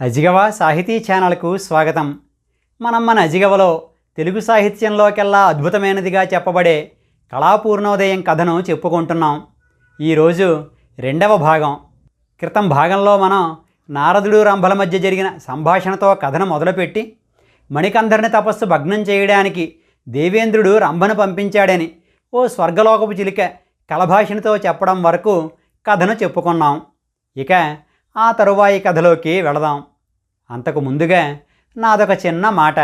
అజిగవ సాహితీ ఛానల్కు స్వాగతం. మనం మన అజిగవలో తెలుగు సాహిత్యంలోకెల్లా అద్భుతమైనదిగా చెప్పబడే కళాపూర్ణోదయం కథను చెప్పుకుంటున్నాం. ఈరోజు రెండవ భాగం. క్రితం భాగంలో మనం నారదుడు రంభల మధ్య జరిగిన సంభాషణతో కథను మొదలుపెట్టి మణికందరిని తపస్సు భగ్నం చేయడానికి దేవేంద్రుడు రంభను పంపించాడని ఓ స్వర్గలోకపు చిలిక కలభాషణతో చెప్పడం వరకు కథను చెప్పుకున్నాం. ఇక ఆ తరువాయి కథలోకి వెళదాం. అంతకు ముందుగా నాదొక చిన్న మాట.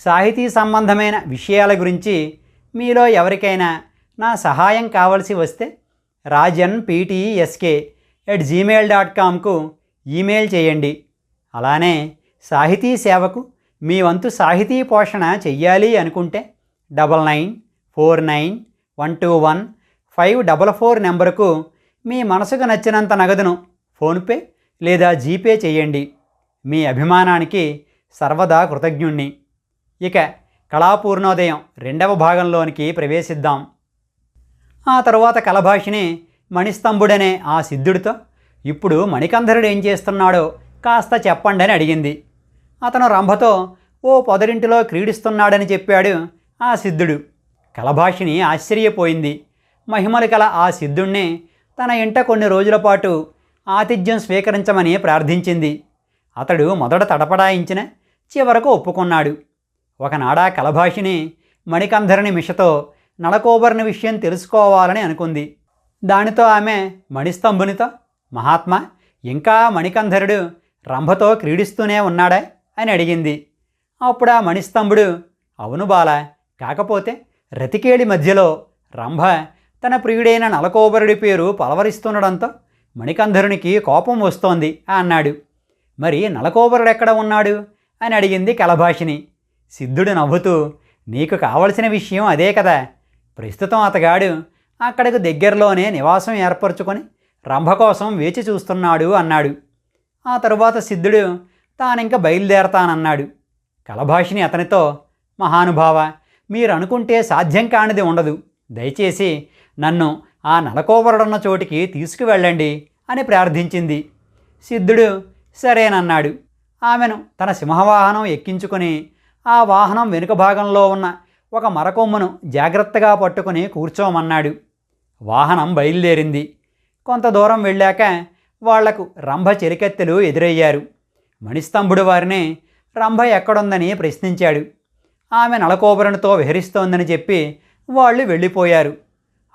సాహితీ సంబంధమైన విషయాల గురించి మీలో ఎవరికైనా నా సహాయం కావలసి వస్తే Rajan PTSK at Gmail dot కామ్కు email చేయండి. అలానే సాహితీ సేవకు మీ వంతు సాహితీ పోషణ చెయ్యాలి అనుకుంటే double nine four nine one two one five double four నెంబరుకు మీ మనసుకు నచ్చినంత నగదును ఫోన్పే లేదా జీపే చేయండి. మీ అభిమానానికి సర్వదా కృతజ్ఞుణ్ణి. ఇక కళాపూర్ణోదయం రెండవ భాగంలోనికి ప్రవేశిద్దాం. ఆ తరువాత కలభాషిని మణిస్తంభుడనే ఆ సిద్ధుడితో ఇప్పుడు మణికంధరుడు ఏం చేస్తున్నాడో కాస్త చెప్పండి అని అడిగింది. అతను రంభతో ఓ పొదరింటిలో క్రీడిస్తున్నాడని చెప్పాడు ఆ సిద్ధుడు. కలభాషిని ఆశ్చర్యపోయింది. మహిమలు కల ఆ సిద్ధుణ్ణి తన ఇంట కొన్ని రోజుల పాటు ఆతిథ్యం స్వీకరించమని ప్రార్థించింది. అతడు మొదట తడపడాయించిన చివరకు ఒప్పుకున్నాడు. ఒకనాడా కలభాషిని మణికంధరుని మిషతో నడకోబరిన విషయం తెలుసుకోవాలని అనుకుంది. దానితో ఆమె మణిస్తంభునితో మహాత్మా ఇంకా మణికంధరుడు రంభతో క్రీడిస్తూనే ఉన్నాడా? అని అడిగింది. అప్పుడు ఆ మణిస్తంభుడు అవును బాల కాకపోతే రతికేళి మధ్యలో రంభ తన ప్రియుడైన నలకోబరుడి పేరు పలవరిస్తుండడంతో మణికంధరునికి కోపం వస్తోంది అన్నాడు. మరి నలకోబరుడు ఎక్కడ ఉన్నాడు? అని అడిగింది కలభాషిని. సిద్ధుడు నవ్వుతూ నీకు కావలసిన విషయం అదే కదా. ప్రస్తుతం అతగాడు అక్కడికి దగ్గరలోనే నివాసం ఏర్పరచుకొని రంభ కోసం వేచి చూస్తున్నాడు అన్నాడు. ఆ తరువాత సిద్ధుడు తానింక బయలుదేరతానన్నాడు. కలభాషిని అతనితో మహానుభావ మీరు అనుకుంటే సాధ్యం కానిది ఉండదు. దయచేసి నన్ను ఆ నలకోబరుడున్న చోటికి తీసుకువెళ్ళండి అని ప్రార్థించింది. సిద్ధుడు సరేనన్నాడు. ఆమెను తన సింహవాహనం ఎక్కించుకొని ఆ వాహనం వెనుక భాగంలో ఉన్న ఒక మరకొమ్మును జాగ్రత్తగా పట్టుకుని కూర్చోమన్నాడు. వాహనం బయలుదేరింది. కొంత దూరం వెళ్ళాక వాళ్ళకు రంభ చెరికెత్తెలు ఎదురయ్యారు. మణిస్తంభుడు వారిని రంభ ఎక్కడుందని ప్రశ్నించాడు. ఆమె నలకోబరునితో విహరిస్తోందని చెప్పి వాళ్ళు వెళ్ళిపోయారు.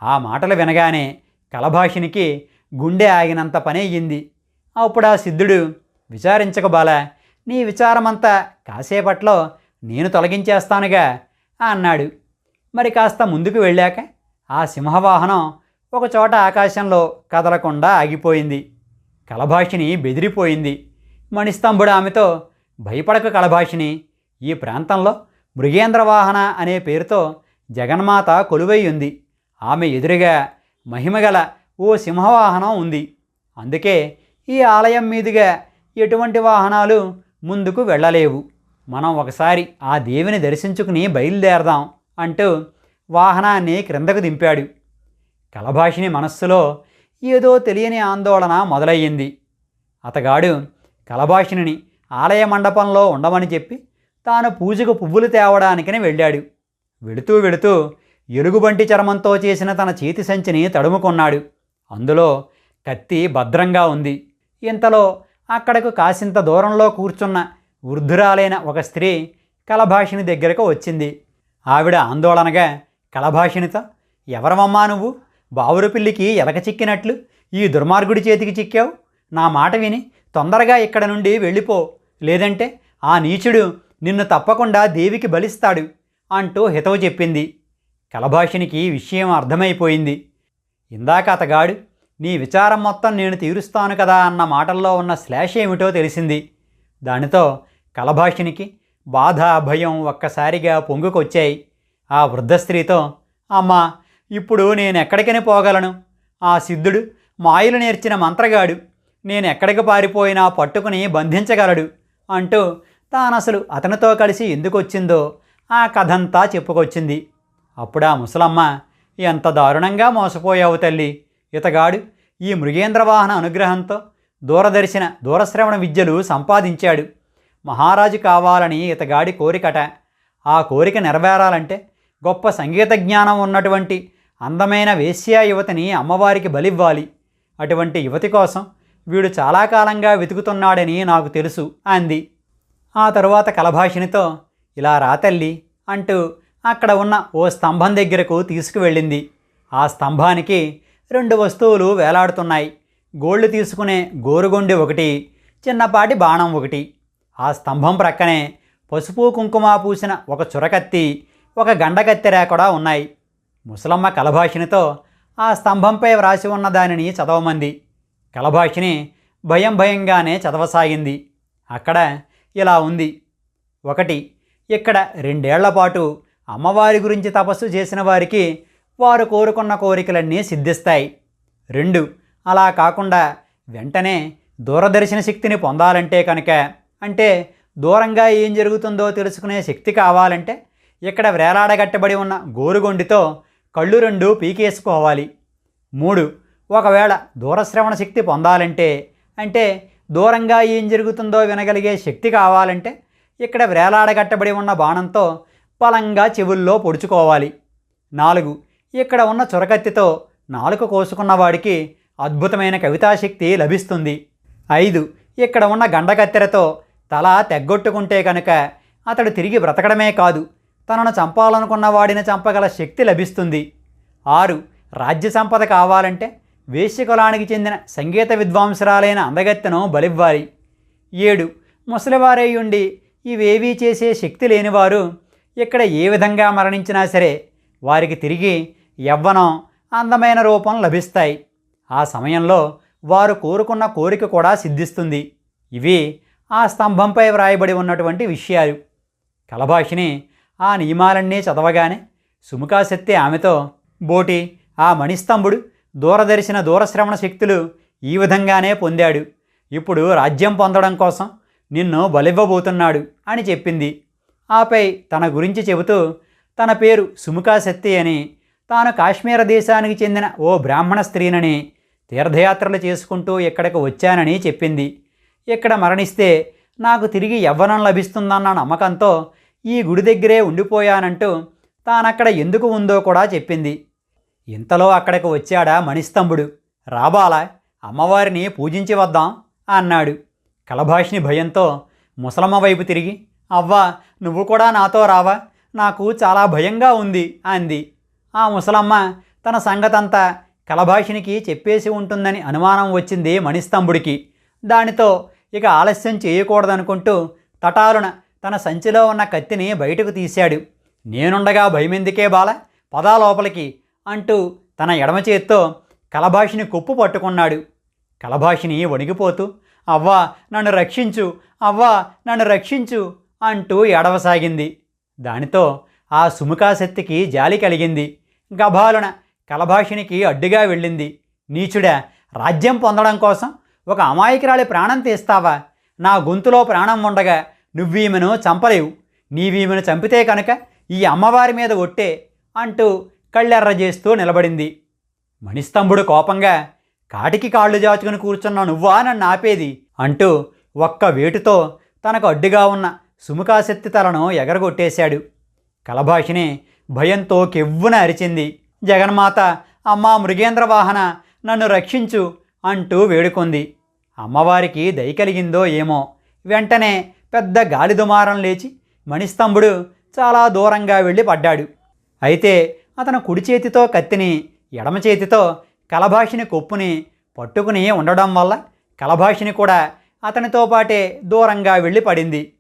ఆ మాటలు వినగానే కలభాషినికి గుండె ఆగినంత పని అయ్యింది అప్పుడు ఆ సిద్ధుడు విచారించక బాల నీ విచారమంతా కాసేపట్లో నేను తొలగించేస్తానుగా అన్నాడు. మరి కాస్త ముందుకు వెళ్ళాక ఆ సింహవాహనం ఒకచోట ఆకాశంలో కదలకుండా ఆగిపోయింది. కలభాషిని బెదిరిపోయింది. మణిస్తంభుడు ఆమెతో భయపడక కలభాషిని ఈ ప్రాంతంలో మృగేంద్ర వాహన అనే పేరుతో జగన్మాత కొలువై ఉంది. ఆమె ఎదురుగా మహిమగల ఓ సింహవాహనం ఉంది. అందుకే ఈ ఆలయం మీదుగా ఎటువంటి వాహనాలు ముందుకు వెళ్ళలేవు. మనం ఒకసారి ఆ దేవిని దర్శించుకుని బయలుదేరదాం అంటూ వాహనాన్ని క్రిందకు దింపాడు. కలభాషిని మనస్సులో ఏదో తెలియని ఆందోళన మొదలయ్యింది. అతగాడు కలభాషిని ఆలయ మండపంలో ఉండమని చెప్పి తాను పూజకు పువ్వులు తేవడానికని వెళ్ళాడు. వెళుతూ వెళుతూ ఎలుగుబంటి చర్మంతో చేసిన తన చేతి సంచిని తడుముకున్నాడు. అందులో కత్తి భద్రంగా ఉంది. ఇంతలో అక్కడకు కాసింత దూరంలో కూర్చున్న వృద్ధురాలైన ఒక స్త్రీ కలభాషిని దగ్గరకు వచ్చింది. ఆవిడ ఆందోళనగా కలభాషినితో ఎవరమమ్మా నువ్వు? బావురు పిల్లికి ఎలక చిక్కినట్లు ఈ దుర్మార్గుడి చేతికి చిక్కావు? నా మాట విని తొందరగా ఇక్కడ నుండి వెళ్ళిపో. లేదంటే ఆ నీచుడు నిన్ను తప్పకుండా దేవికి బలిస్తాడు అంటూ హితవు చెప్పింది. కలభాషినికి విషయం అర్థమైపోయింది. ఇందాక అతగాడు నీ విచారం మొత్తం నేను తీరుస్తాను కదా అన్న మాటల్లో ఉన్న శ్లేష ఏమిటో తెలిసింది. దానితో కలభాషినికి బాధ భయం ఒక్కసారిగా పొంగుకొచ్చాయి. ఆ వృద్ధ స్త్రీతో అమ్మా ఇప్పుడు నేను ఎక్కడికని పోగలను? ఆ సిద్ధుడు మాయలు నేర్చిన మంత్రగాడు. నేను ఎక్కడికి పారిపోయినా పట్టుకుని బంధించగలడు అంటూ తానసలు అతనితో కలిసి ఎందుకొచ్చిందో ఆ కథంతా చెప్పుకొచ్చింది. అప్పుడు ఆ ముసలమ్మ ఎంత దారుణంగా మోసపోయావు తల్లి. ఇతగాడు ఈ మృగేంద్ర వాహన అనుగ్రహంతో దూరదర్శన దూరశ్రవణ విద్యలు సంపాదించాడు. మహారాజు కావాలని ఇతగాడి కోరికట. ఆ కోరిక నెరవేరాలంటే గొప్ప సంగీత జ్ఞానం ఉన్నటువంటి అందమైన వేశ్యా యువతిని అమ్మవారికి బలివ్వాలి. అటువంటి యువతి కోసం వీడు చాలా కాలంగా వెతుకుతున్నాడని నాకు తెలుసు అంది. ఆ తరువాత కలభాషినితో ఇలా రాతల్లి అంటూ అక్కడ ఉన్న ఓ స్తంభం దగ్గరకు తీసుకువెళ్ళింది. ఆ స్తంభానికి రెండు వస్తువులు వేలాడుతున్నాయి. గోళ్ళు తీసుకునే గోరుగొండి ఒకటి చిన్నపాటి బాణం ఒకటి. ఆ స్తంభం ప్రక్కనే పసుపు కుంకుమ పూసిన ఒక చురకత్తి ఒక గండకత్తెర కూడా ఉన్నాయి. ముసలమ్మ కలభాషినితో ఆ స్తంభంపై వ్రాసి ఉన్న దానిని చదవమంది. కలభాషిని భయం భయంగానే చదవసాగింది. అక్కడ ఇలా ఉంది. ఒకటి ఇక్కడ రెండేళ్ళ పాటు అమ్మవారి గురించి తపస్సు చేసిన వారికి వారు కోరుకున్న కోరికలన్నీ సిద్ధిస్తాయి. రెండు అలా కాకుండా వెంటనే దూరదర్శన శక్తిని పొందాలంటే కనుక అంటే దూరంగా ఏం జరుగుతుందో తెలుసుకునే శక్తి కావాలంటే ఇక్కడ వేలాడగట్టబడి ఉన్న గోరుగొండితో కళ్ళు రెండు పీకేసుకోవాలి. మూడు ఒకవేళ దూరశ్రవణ శక్తి పొందాలంటే అంటే దూరంగా ఏం జరుగుతుందో వినగలిగే శక్తి కావాలంటే ఇక్కడ వేలాడగట్టబడి ఉన్న బాణంతో బలంగా చెవుల్లో పొడుచుకోవాలి. నాలుగు ఇక్కడ ఉన్న చురకత్తితో నాలుక కోసుకున్న వాడికి అద్భుతమైన కవితాశక్తి లభిస్తుంది. ఐదు ఇక్కడ ఉన్న గండకత్తెరతో తల తెగ్గొట్టుకుంటే కనుక అతడు తిరిగి బ్రతకడమే కాదు తనను చంపాలనుకున్న వాడిని చంపగల శక్తి లభిస్తుంది. ఆరు రాజ్య సంపద కావాలంటే వేశ్యకులానికి చెందిన సంగీత విద్వాంసరాలైన అందగత్తెను బలివ్వాలి. ఏడు ముసలివారై ఉండి ఇవేవీ చేసే శక్తి లేనివారు ఇక్కడ ఏ విధంగా మరణించినా సరే వారికి తిరిగి యవ్వనం అందమైన రూపం లభిస్తాయి. ఆ సమయంలో వారు కోరుకున్న కోరిక కూడా సిద్ధిస్తుంది. ఇవి ఆ స్తంభంపై వ్రాయబడి ఉన్నటువంటి విషయాలు. కలభాషిని ఆ నియమాలన్నీ చదవగానే సుముఖాశక్తి ఆమెతో బోటి ఆ మణిస్తంభుడు దూరదర్శన దూరశ్రవణ శక్తులు ఈ విధంగానే పొందాడు. ఇప్పుడు రాజ్యం పొందడం కోసం నిన్ను బలివ్వబోతున్నాడు అని చెప్పింది. ఆపై తన గురించి చెబుతూ తన పేరు సుముఖా శక్తి అని తాను కాశ్మీర దేశానికి చెందిన ఓ బ్రాహ్మణ స్త్రీనని తీర్థయాత్రలు చేసుకుంటూ ఇక్కడికి వచ్చానని చెప్పింది. ఇక్కడ మరణిస్తే నాకు తిరిగి యవ్వనం లభిస్తుందన్న నమ్మకంతో ఈ గుడి దగ్గరే ఉండిపోయానంటూ తానక్కడ ఎందుకు ఉందో కూడా చెప్పింది. ఇంతలో అక్కడికి వచ్చాడా మణిస్తంభుడు. రాబాలా అమ్మవారిని పూజించి వద్దాం అన్నాడు. కలభాషిని భయంతో ముసలమ్మ వైపు తిరిగి అవ్వా నువ్వు కూడా నాతో రావా? నాకు చాలా భయంగా ఉంది అంది. ఆ ముసలమ్మ తన సంగతంతా కలభాషినికి చెప్పేసి ఉంటుందని అనుమానం వచ్చింది మణిస్తంభుడికి. దానితో ఇక ఆలస్యం చేయకూడదనుకుంటూ తటాలున తన సంచిలో ఉన్న కత్తిని బయటకు తీశాడు. నేనుండగా భయమెందుకే బాల? పదా లోపలికి అంటూ తన ఎడమ చేత్తో కలభాషిని కొప్పు పట్టుకున్నాడు. కలభాషిని వణిగిపోతూ అవ్వా నన్ను రక్షించు అవ్వా నన్ను రక్షించు అంటూ ఏడవసాగింది. దానితో ఆ సుముఖాశక్తికి జాలి కలిగింది. గభాలున కలభాషినికి అడ్డుగా వెళ్ళింది. నీచుడా రాజ్యం పొందడం కోసం ఒక అమాయకురాలి ప్రాణం తీస్తావా? నా గొంతులో ప్రాణం ఉండగా నువ్వీమెను చంపలేవు. నీవీమెను చంపితే కనుక ఈ అమ్మవారి మీద ఒట్టే అంటూ కళ్ళెర్ర చేస్తూ నిలబడింది. మణిస్తంభుడు కోపంగా కాటికి కాళ్ళు జాచుకుని కూర్చున్న నువ్వా? నన్ను ఆపేది అంటూ ఒక్క వేటుతో తనకు అడ్డుగా ఉన్న సుముఖాశక్తి తలను ఎగరగొట్టేశాడు. కలభాషిని భయంతో కెవ్వున అరిచింది. జగన్మాత అమ్మా మృగేంద్ర వాహన నన్ను రక్షించు అంటూ వేడుకుంది. అమ్మవారికి దయ కలిగిందో ఏమో. వెంటనే పెద్ద గాలి దుమారం లేచి మణిస్తంభుడు చాలా దూరంగా వెళ్ళి పడ్డాడు. అయితే అతను కుడి చేతితో కత్తిని ఎడమ చేతితో కలభాషిని కొప్పుని పట్టుకుని ఉండడం వల్ల కలభాషిని కూడా అతనితో పాటే దూరంగా వెళ్ళి పడింది.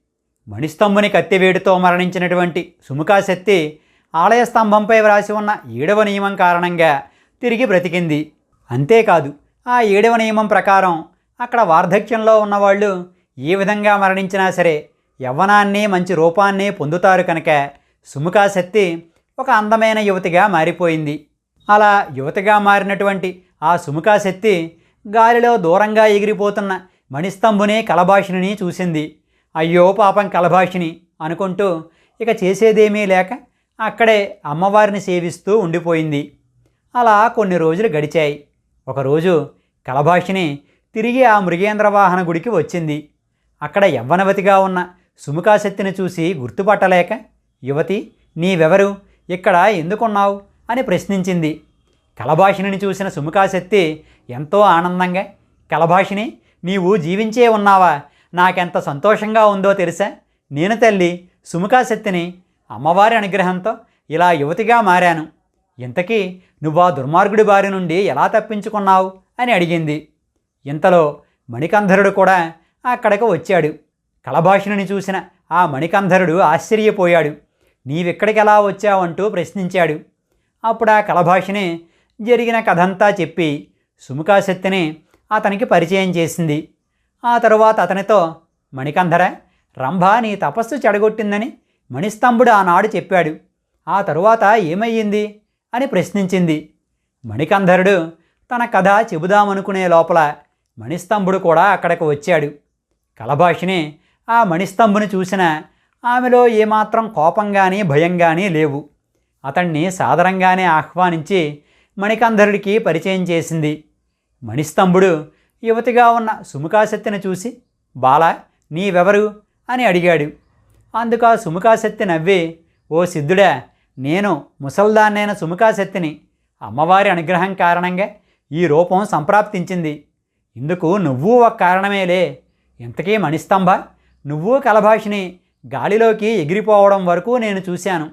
మణిస్తంభుని కత్తివేటుతో మరణించినటువంటి సుముఖాశక్తి ఆలయ స్తంభంపై వ్రాసి ఉన్న ఏడవ నియమం కారణంగా తిరిగి బ్రతికింది. అంతేకాదు ఆ ఏడవ నియమం ప్రకారం అక్కడ వార్ధక్యంలో ఉన్నవాళ్ళు ఏ విధంగా మరణించినా సరే యవ్వనాన్ని మంచి రూపాన్ని పొందుతారు కనుక సుముఖాశక్తి ఒక అందమైన యువతిగా మారిపోయింది. అలా యువతిగా మారినటువంటి ఆ సుముఖాశక్తి గాలిలో దూరంగా ఎగిరిపోతున్న మణిస్తంభుని కలభాషిని చూసింది. అయ్యో పాపం కలభాషిని అనుకుంటూ ఇక చేసేదేమీ లేక అక్కడే అమ్మవారిని సేవిస్తూ ఉండిపోయింది. అలా కొన్ని రోజులు గడిచాయి. ఒకరోజు కలభాషిని తిరిగి ఆ మృగేంద్ర వాహన గుడికి వచ్చింది. అక్కడ యవ్వనవతిగా ఉన్న సుముఖాశక్తిని చూసి గుర్తుపట్టలేక యువతి నీవెవరు? ఇక్కడ ఎందుకున్నావు? అని ప్రశ్నించింది. కలభాషిని చూసిన సుముఖాశక్తి ఎంతో ఆనందంగా కలభాషిని నీవు జీవించే ఉన్నావా? నాకెంత సంతోషంగా ఉందో తెలుసా? నేను తల్లి సుముఖాశక్తిని అమ్మవారి అనుగ్రహంతో ఇలా యువతిగా మారాను. ఇంతకీ నువ్వు ఆ దుర్మార్గుడి బారి నుండి ఎలా తప్పించుకున్నావు? అని అడిగింది. ఇంతలో మణికంధరుడు కూడా అక్కడికి వచ్చాడు. కలభాషిణిని చూసిన ఆ మణికంధరుడు ఆశ్చర్యపోయాడు. నీవిక్కడికి ఎలా వచ్చావంటూ ప్రశ్నించాడు. అప్పుడు ఆ కళభాషిని జరిగిన కథంతా చెప్పి సుముఖాశక్తిని అతనికి పరిచయం చేసింది. ఆ తరువాత అతనితో మణికంధర రంభ నీ తపస్సు చెడగొట్టిందని మణిస్తంభుడు ఆనాడు చెప్పాడు. ఆ తరువాత ఏమయ్యింది? అని ప్రశ్నించింది. మణికంధరుడు తన కథ చెబుదామనుకునే లోపల మణిస్తంభుడు కూడా అక్కడికి వచ్చాడు. కలభాషిని ఆ మణిస్తంభుని చూసిన ఆమెలో ఏమాత్రం కోపం కానీ భయం కానీ లేవు. అతన్ని సాదరంగానే ఆహ్వానించి మణికంధరుడికి పరిచయం చేసింది. మణిస్తంభుడు యువతిగా ఉన్న సుముఖాశక్తిని చూసి బాల నీవెవరు? అని అడిగాడు. అందుకు ఆ సుముఖాశక్తి నవ్వి ఓ సిద్ధుడా నేను ముసల్దాన్నైన సుముఖాశక్తిని అమ్మవారి అనుగ్రహం కారణంగా ఈ రూపం సంప్రాప్తించింది. ఇందుకు నువ్వు ఒక కారణమేలే. ఇంతకీ మణిస్తంభ నువ్వు కలభాషిని గాలిలోకి ఎగిరిపోవడం వరకు నేను చూశాను.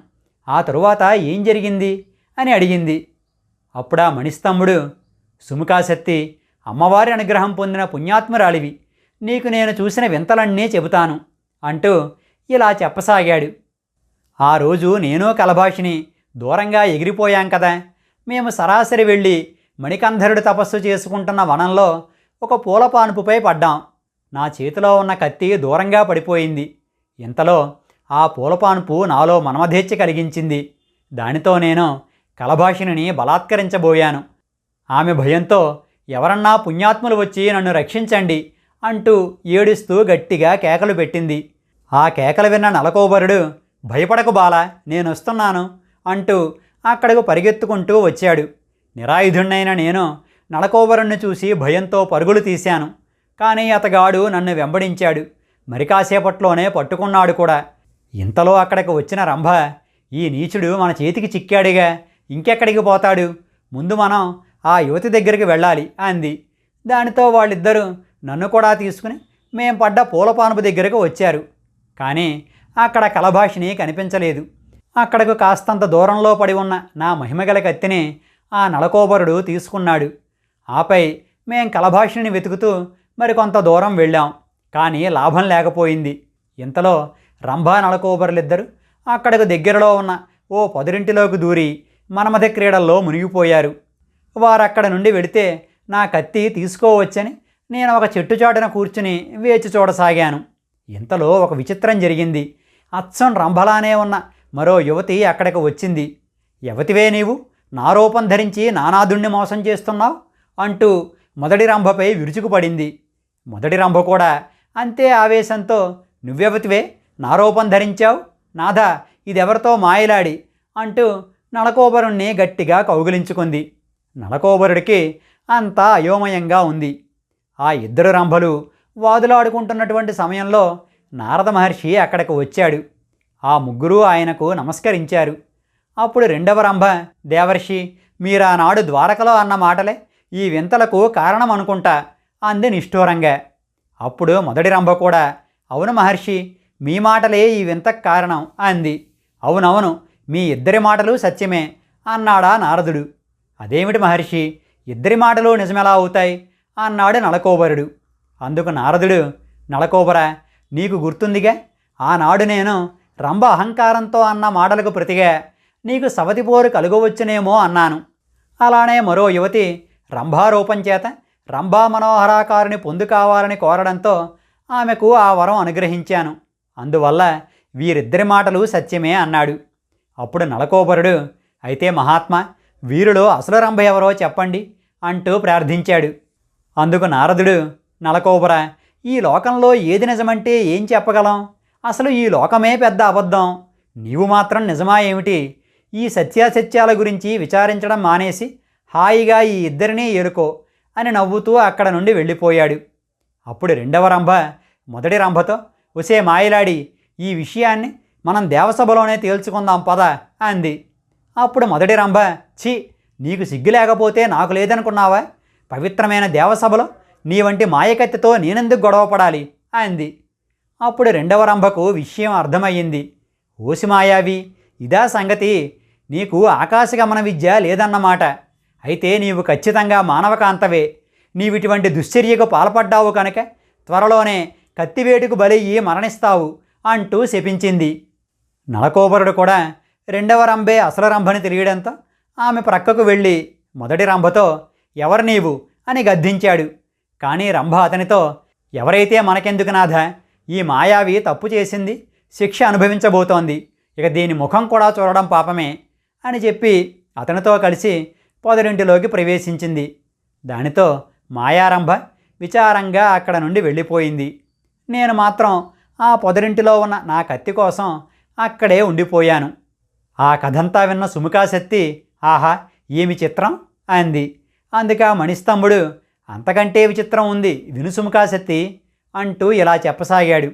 ఆ తరువాత ఏం జరిగింది? అని అడిగింది. అప్పుడా మణిస్తంభుడు సుముఖాశక్తి అమ్మవారి అనుగ్రహం పొందిన పుణ్యాత్మరాలివి. నీకు నేను చూసిన వింతలన్నీ చెబుతాను అంటూ ఇలా చెప్పసాగాడు. ఆ రోజు నేను కలభాషిని దూరంగా ఎగిరిపోయాం కదా. మేము సరాసరి వెళ్ళి మణికంధరుడు తపస్సు చేసుకుంటున్న వనంలో ఒక పూలపానుపుపై పడ్డాం. నా చేతిలో ఉన్న కత్తి దూరంగా పడిపోయింది. ఇంతలో ఆ పూలపానుపు నాలో మనమధేచ్ఛ కలిగించింది. దానితో నేను కలభాషిని బలాత్కరించబోయాను. ఆమె భయంతో ఎవరన్నా పుణ్యాత్ములు వచ్చి నన్ను రక్షించండి అంటూ ఏడుస్తూ గట్టిగా కేకలు పెట్టింది. ఆ కేకలు విన్న నలకోబరుడు భయపడకు బాల నేను వస్తున్నాను అంటూ అక్కడకు పరిగెత్తుకుంటూ వచ్చాడు. నిరాయుధుణ్ణైన నేను నలకోబరుణ్ణి చూసి భయంతో పరుగులు తీశాను. కానీ అతగాడు నన్ను వెంబడించాడు. మరి కాసేపట్లోనే పట్టుకున్నాడు కూడా. ఇంతలో అక్కడికి వచ్చిన రంభ ఈ నీచుడు మన చేతికి చిక్కాడుగా ఇంకెక్కడికి పోతాడు? ముందు మనం ఆ యువతి దగ్గరికి వెళ్ళాలి అంది. దానితో వాళ్ళిద్దరూ నన్ను కూడా తీసుకుని మేం పడ్డ పూలపానపు దగ్గరకు వచ్చారు. కానీ అక్కడ కలభాషిని కనిపించలేదు. అక్కడకు కాస్తంత దూరంలో పడి ఉన్న నా మహిమగల కత్తిని ఆ నలకోబరుడు తీసుకున్నాడు. ఆపై మేం కలభాషిని వెతుకుతూ మరికొంత దూరం వెళ్ళాం. కానీ లాభం లేకపోయింది. ఇంతలో రంభా నలకోబరులిద్దరు అక్కడకు దగ్గరలో ఉన్న ఓ పొదరింటిలోకి దూరి మనమధ క్రీడల్లో మునిగిపోయారు. వారక్కడ నుండి వెడితే నా కత్తి తీసుకోవచ్చని నేను ఒక చెట్టు చాటున కూర్చుని వేచి చూడసాగాను. ఇంతలో ఒక విచిత్రం జరిగింది. అచ్చం రంభలానే ఉన్న మరో యువతి అక్కడికి వచ్చింది. యువతివే నీవు? నా రూపం ధరించి నానాదుణ్ణి మోసం చేస్తున్నావు? అంటూ మొదటి రంభపై విరుచుకుపడింది. మొదటి రంభ కూడా అంతే ఆవేశంతో నువ్వెవతివే? నా రూపం ధరించావు? నాథా ఇదెవరితో మాయలాడి? అంటూ నలకోబరుణ్ణి గట్టిగా కౌగిలించుకుంది. నలకోబరుడికి అంతా అయోమయంగా ఉంది. ఆ ఇద్దరు రంభలు వాదులాడుకుంటున్నటువంటి సమయంలో నారద మహర్షి అక్కడికి వచ్చాడు. ఆ ముగ్గురు ఆయనకు నమస్కరించారు. అప్పుడు రెండవ రంభ దేవర్షి మీరానాడు ద్వారకలో అన్న మాటలే ఈ వింతలకు కారణం అనుకుంటా అంది నిష్ఠూరంగా. అప్పుడు మొదటి రంభ కూడా అవును మహర్షి మీ మాటలే ఈ వింతకు కారణం అంది. అవునవును మీ ఇద్దరి మాటలు సత్యమే అన్నాడా నారదుడు. అదేమిటి మహర్షి? ఇద్దరి మాటలు నిజమెలా అవుతాయి? అన్నాడు నలకోబరుడు. అందుకు నారదుడు నలకోబరా నీకు గుర్తుందిగా? ఆనాడు నేను రంభ అహంకారంతో అన్న మాటలకు ప్రతిగా నీకు సవతిపోరు కలుగవచ్చునేమో అన్నాను. అలానే మరో యువతి రంభారూపం చేత రంభా మనోహరాకారుని పొందు కావాలని కోరడంతో ఆమెకు ఆ వరం అనుగ్రహించాను. అందువల్ల వీరిద్దరి మాటలు సత్యమే అన్నాడు. అప్పుడు నలకోబరుడు అయితే మహాత్మా వీరిలో అసలు రంభ ఎవరో చెప్పండి అంటూ ప్రార్థించాడు. అందుకు నారదుడు నలకోబరా ఈ లోకంలో ఏది నిజమంటే ఏం చెప్పగలం? అసలు ఈ లోకమే పెద్ద అబద్ధం. నీవు మాత్రం నిజమా ఏమిటి? ఈ సత్యాసత్యాల గురించి విచారించడం మానేసి హాయిగా ఈ ఇద్దరినీ ఏలుకో అని నవ్వుతూ అక్కడ నుండి వెళ్ళిపోయాడు. అప్పుడు రెండవ రంభ మొదటి రంభతో ఒసే మాయలాడి ఈ విషయాన్ని మనం దేవసభలోనే తేల్చుకుందాం పద అంది. అప్పుడు మొదటి రంభ ఛీ నీకు సిగ్గు లేకపోతే నాకు లేదనుకున్నావా? పవిత్రమైన దేవసభలో నీ వంటి మాయకత్తితో నేనెందుకు గొడవపడాలి అంది. అప్పుడు రెండవ రంభకు విషయం అర్థమయ్యింది. ఓసి మాయావి ఇదా సంగతి నీకు ఆకాశగమన విద్య లేదన్నమాట. అయితే నీవు ఖచ్చితంగా మానవకాంతవే. నీవిటువంటి దుశ్చర్యకు పాల్పడ్డావు కనుక త్వరలోనే కత్తివేటుకు బలయ్యి మరణిస్తావు అంటూ శపించింది. నలకోబరుడు కూడా రెండవ రంభే అసలు రంభని తెలియడంతో? ఆమె ప్రక్కకు వెళ్ళి మొదటి రంభతో ఎవరు నీవు? అని గద్దించాడు. కానీ రంభ అతనితో ఎవరైతే మనకెందుకు నాథ? ఈ మాయావి తప్పు చేసింది శిక్ష అనుభవించబోతోంది. ఇక దీని ముఖం కూడా చూడడం పాపమే అని చెప్పి అతనితో కలిసి పొదరింటిలోకి ప్రవేశించింది. దానితో మాయారంభ విచారంగా అక్కడ నుండి వెళ్ళిపోయింది. నేను మాత్రం ఆ పొదరింటిలో ఉన్న నా కత్తి కోసం అక్కడే ఉండిపోయాను. ఆ కథంతా విన్న సుముఖాశక్తి ఆహా ఏమి చిత్రం? అంది. అందుక మణిస్తంభుడు అంతకంటే విచిత్రం ఉంది? విను సుముఖాశక్తి అంటూ ఇలా చెప్పసాగాడు.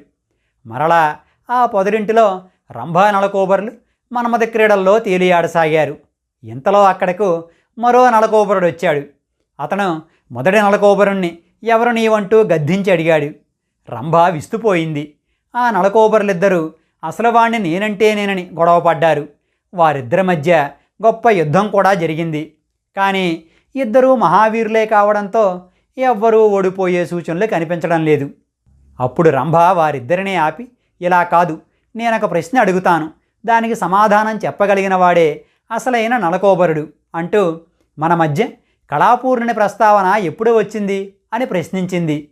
మరలా ఆ పొదరింటిలో రంభా నలకోబరులు మన్మథ క్రీడల్లో తేలియాడసాగారు. ఇంతలో అక్కడకు మరో నలకోబరుడు వచ్చాడు. అతను మొదటి నలకోబరుణ్ణి ఎవరు నీవంటూ గద్దించి అడిగాడు. రంభ విస్తుపోయింది. ఆ నలకోబరులిద్దరూ అసలు వాణ్ణి నేనంటే నేనని గొడవపడ్డారు. వారిద్దరి మధ్య గొప్ప యుద్ధం కూడా జరిగింది. కానీ ఇద్దరూ మహావీరులే కావడంతో ఎవ్వరూ ఓడిపోయే సూచనలు కనిపించడం లేదు. అప్పుడు రంభ వారిద్దరినీ ఆపి ఇలా కాదు నేనొక ప్రశ్న అడుగుతాను. దానికి సమాధానం చెప్పగలిగిన వాడే అసలైన నలకోబరుడు అంటూ మన మధ్య కళాపూర్ణుని ప్రస్తావన ఎప్పుడు వచ్చింది అని ప్రశ్నించింది.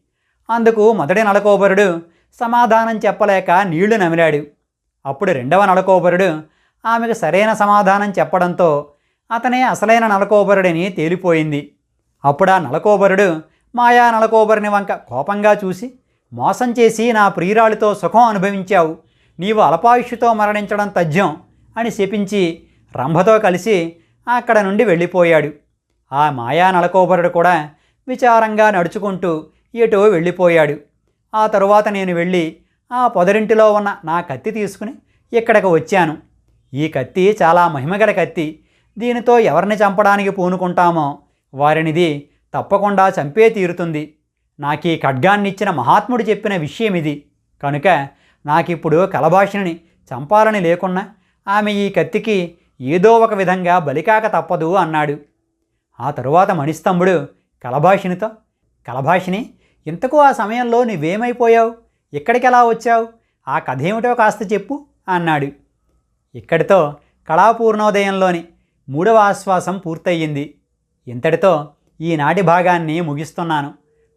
అందుకు మొదటి నలకోబరుడు సమాధానం చెప్పలేక నీళ్ళు నమిలాడు. అప్పుడు రెండవ నలకోబరుడు ఆమెకు సరైన సమాధానం చెప్పడంతో అతనే అసలైన నలకోబరుడని తేలిపోయింది. అప్పుడా నలకోబరుడు మాయా నలకోబరుని వంక కోపంగా చూసి మోసం చేసి నా ప్రియురాలితో సుఖం అనుభవించావు. నీవు అల్పాయుష్యుతో మరణించడం తథ్యం అని శపించి రంభతో కలిసి అక్కడ నుండి వెళ్ళిపోయాడు. ఆ మాయా నలకోబరుడు కూడా విచారంగా నడుచుకుంటూ ఎటో వెళ్ళిపోయాడు. ఆ తరువాత నేను వెళ్ళి ఆ పొదరింటిలో ఉన్న నా కత్తి తీసుకుని ఇక్కడికి వచ్చాను. ఈ కత్తి చాలా మహిమగల కత్తి. దీనితో ఎవరిని చంపడానికి పూనుకుంటామో వారినిది తప్పకుండా చంపే తీరుతుంది. నాకు ఈ ఖడ్గాన్నిచ్చిన మహాత్ముడు చెప్పిన విషయం ఇది కనుక నాకిప్పుడు కలభాషిణిని చంపాలని లేకున్నా ఆమె ఈ కత్తికి ఏదో ఒక విధంగా బలికాక తప్పదు అన్నాడు. ఆ తరువాత మణిస్తంభుడు కలభాషినితో కలభాషిని ఇంతకు ఆ సమయంలో నువ్వేమైపోయావు? ఇక్కడికి ఎలా వచ్చావు? ఆ కథ ఏమిటో కాస్త చెప్పు అన్నాడు. ఇక్కడితో కళాపూర్ణోదయంలోని మూడవ ఆశ్వాసం పూర్తయింది ఇంతటితో ఈనాటి భాగాన్ని ముగిస్తున్నాను.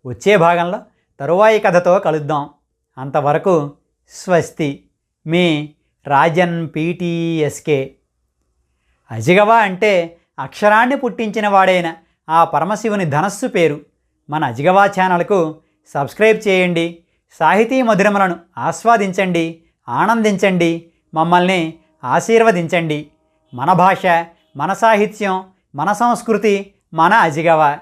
వచ్చే భాగంలో తరువాయి కథతో కలుద్దాం. అంతవరకు స్వస్తి. మీ రాజన్ పీటీఎస్కే. అజిగవ అంటే అక్షరాన్ని పుట్టించిన వాడైన ఆ పరమశివుని ధనస్సు పేరు. మన అజిగవా ఛానల్కు సబ్స్క్రైబ్ చేయండి. సాహితీ మధురములను ఆస్వాదించండి ఆనందించండి. మమ్మల్ని ఆశీర్వదించండి. మన భాష మన సాహిత్యం మన సంస్కృతి మన అజిగవ.